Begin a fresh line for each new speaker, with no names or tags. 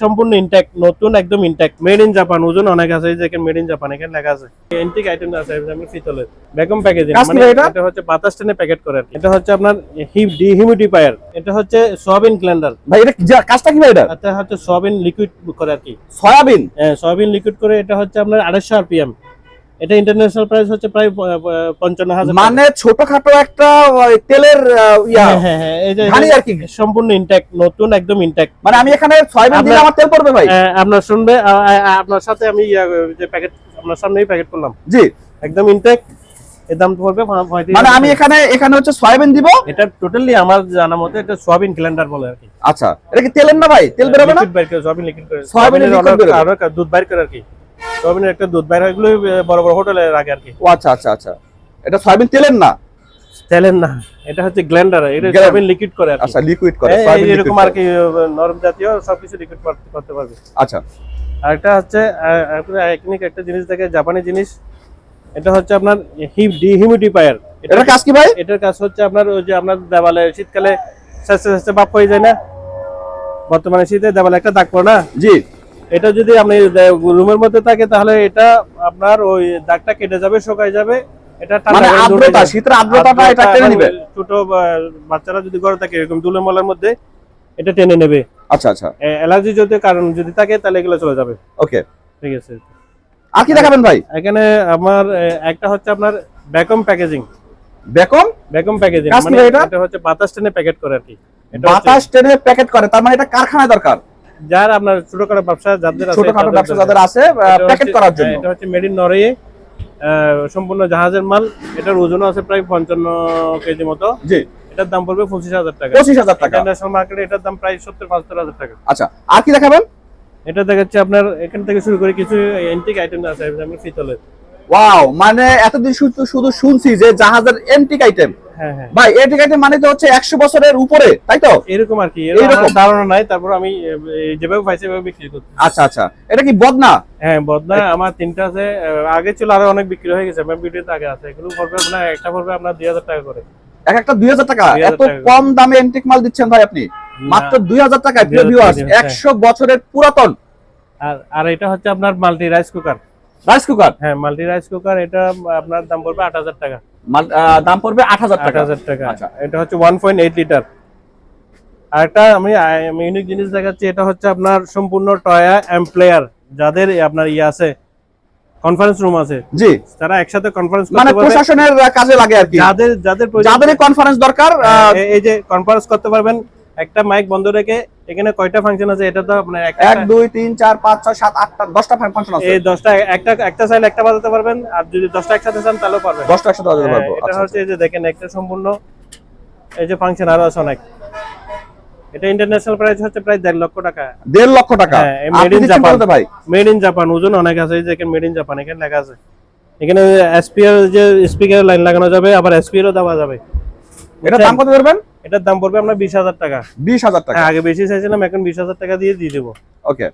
সম্পূর্ণ ইনট্যাক্ট নতুন একদম ইনট্যাক্ট মেড ইন জাপান ওজন অনেক আছে যে মেড ইন জাপান এখানে লেখা আছে। এন্টিক আইটেম আছে আমি ফিতলের ভ্যাকুম প্যাকেজিং মানে
এটা?
হচ্ছে বাতাস টেনে প্যাকেট করে এটা হচ্ছে আপনার ডিহিউমিডিফায়ার এটা হচ্ছে সয়াবিন ক্লেন্ডার
ভাই এটা কাজটা কি ভাই এটা?
এটা হচ্ছে সয়াবিন লিকুইড করে আর কি।
সয়াবিন
হ্যাঁ, সয়াবিন লিকুইড করে এটা হচ্ছে আপনার আড়াইশো আরপিএম এটা ইন্টারন্যাশনাল প্রাইস হচ্ছে প্রায় পঞ্চান্ন হাজার
মানে ছোটখাটো একটা তেলের ইয়া।
হ্যাঁ, হ্যাঁ, হ্যাঁ,
আর কি।
সম্পূর্ণ ইনটেক নতুন একদম ইনটেক
মানে আমি এখানে সয়াবিন দিলে আমার তেল পড়বে ভাই।
আপনার শুনবে আপনার সাথে আমি যে প্যাকেট আপনার সামনেই প্যাকেট করলাম।
জি।
একদম ইনটেক এর দাম পড়বে
মানে আমি এখানে এখানে হচ্ছে সয়াবিন দিব।
এটা টোটালি আমার জানা মতে এটা সোয়াবিন ক্যালেন্ডার বলে আর কি।
আচ্ছা এটা কি তেলের না ভাই? তেল বেরোবে না?
লিকুইড সোয়াবিন লিকুইড অনেক-
বেরোবে।
আরও দুধ বাইর করে আর কি। সোয়াবিনের একটা দুধ বাইর এগুলো বড় বড় হোটেলে রাখে আর কি।
ও আচ্ছা আচ্ছা আচ্ছা। এটা সয়াবিন তেলের না?
তেলের না এটা হচ্ছে গ্ল্যান্ডার এটা। সোয়াবিন লিকুইড করে
আচ্ছা লিকুইড করে সয়াবিন
এরকম আর কি নরম জাতীয় সবকিছু লিকুইড করতে পারবে।
আচ্ছা।
আর একটা হচ্ছে এখানে একটা জিনিস দেখে জাপানি জিনিস। এটা হচ্ছে আপনার হিপ ডিহিউমিডিফায়ার
এটার কাজ কি ভাই?
এটার কাজ হচ্ছে আপনার ওই যে আপনার দেওয়ালে শীতকালে স্যাঁচতে স্যাঁচতে বাপ হয়ে যায় না? বর্তমানে শীতে দেওয়ালে একটা দাগ পড়ে না?
জি।
এটা যদি আপনি রুমের মধ্যে থাকে তাহলে এটা আপনার ওই দাগটা কেটে যাবে শুকায় যাবে। এটা
মানে আর্দ্রতা শীতের আর্দ্রতাটা এটা টেনে
এবং ছোট বাচ্চারা যদি ঘরে থাকে এরকম দুলে মলার মধ্যে এটা টেনে নেবে।
আচ্ছা আচ্ছা।
অ্যালার্জি যদি কারণ যদি থাকে তাহলে এগুলো চলে যাবে।
ওকে।
ঠিক আছে।
আর কি দেখাবেন ভাই?
এখানে আমার একটা হচ্ছে আপনার vacuum packaging.
Bacon
vacuum packaging. মানে
এটা?
এটা হচ্ছে বাতাস টেনে প্যাকেট করে আর কি।
বাতাস টেনে প্যাকেট করে তার মানে এটা কারখানায় দরকার?
যার আপনার ছোটখাটো ব্যবসা যাদের আছে
ছোটখাটো ব্যবসা যাদের আছে প্যাকেট করার জন্য।
এটা হচ্ছে মেড ইন নরওয়ে সম্পূর্ণ জাহাজের মাল। এটার ওজন আছে প্রায় পঞ্চান্ন কেজি মতো।
জি।
এটার দাম পড়বে পঁচিশ হাজার টাকা।
পঁচিশ হাজার টাকা।
ইন্টারন্যাশনাল মার্কেটে এটার দাম প্রায় সত্তর পঁচাত্তর হাজার টাকা।
আচ্ছা আর কি দেখাবেন?
এটা দেখাচ্ছে আপনার এখান থেকে শুরু করে কিছু এন্টিক আইটেম আছে যেমন পিতলের
ওয়াও মানে এতদিন শুধু শুধু শুনছি যে জাহাজের এন্টিক আইটেম ভাই এন্টিক আইটেম মানে তো হচ্ছে একশো বছরের উপরে তাই তো?
এরকম আর কি এরকম ধারণা নাই তারপর আমি যেভাবে পাইছি সেভাবে বিক্রি করতে
আচ্ছা আচ্ছা। এটা কি বদনা?
হ্যাঁ বদনা আমার তিনটা আছে আগে ছিল আরও অনেক বিক্রি হয়ে গেছে আমার ভিডিওতে আগে আছে এগুলো পড়বে আপনার একটা পড়বে আপনার দুই হাজার টাকা করে।
এক একটা দুই হাজার টাকা?
2000
এত কম দামে এন্টিক মাল দিচ্ছেন ভাই আপনি? মাত্র দুই হাজার টাকায় প্রিয় ভিউয়ার্স
টাকা, হ্যাঁ।
একশো বছরের পুরাতন।
আর আর এটা হচ্ছে আপনার multi rice cooker
rice cooker
হ্যাঁ মাল্টি রাইস কুকার এটা আপনার দাম পড়বে আট হাজার টাকা।
দাম পড়বে আট হাজার
আট
টাকা।
হাজার টাকা।
আচ্ছা।
এটা হচ্ছে ওয়ান পয়েন্ট এইট লিটার আর একটা আমি ইউনিক জিনিস দেখাচ্ছি এটা হচ্ছে আপনার সম্পূর্ণ টয়া এমপ্লয়ার যাদের আপনার ইয়ে আছে কনফারেন্স রুম আছে
জি।
তারা একসাথে কনফারেন্স
মানে
করতে পারবে।
প্রশাসনের কাজে লাগে আর কি।
যাদের যাদের
যাদের কনফারেন্স দরকার
হ্যাঁ, এই যে কনফারেন্স করতে পারবেন একটা মাইক বন্ধ রেখে এখানে কয়টা ফাংশন আছে? এটা তো আপনার একটা
এক দুই তিন চার পাঁচ ছয় সাত আটটা দশটা ফাংশন আছে।
এই দশটা একটা একটা চাইলে একটা বাজাতে পারবেন আর যদি দশটা একসাথে চান তাহলেও পারবেন।
দশটা একসাথে বাজাতে
হ্যাঁ,
পারব।
এটা
আচ্ছা,
হচ্ছে এই যে দেখেন একটা সম্পূর্ণ। এই যে ফাংশন আরও আছে অনেক। এটা ইন্টারন্যাশনাল প্রাইস হচ্ছে প্রায় দেড় লক্ষ টাকা।
দেড় লক্ষ টাকা?
হ্যাঁ,
দিচ্ছেন
Japan।
কততে ভাই?
মেড ইন জাপান ওজন অনেক আছে এই যে এখানে মেড ইন জাপান এখানে লেখা আছে। এখানে এসপিআর যে স্পিকার লাইন লাগানো যাবে আবার এসপিআরও দেওয়া যাবে।
এটা দাম কত ধরবেন?
এটার দাম পড়বে আমরা বিশ হাজার টাকা।
বিশ হাজার টাকা।
হ্যাঁ, আগে বেশি চাইছিলাম এখন বিশ হাজার টাকা দিয়ে দিয়ে দেবো।
ওকে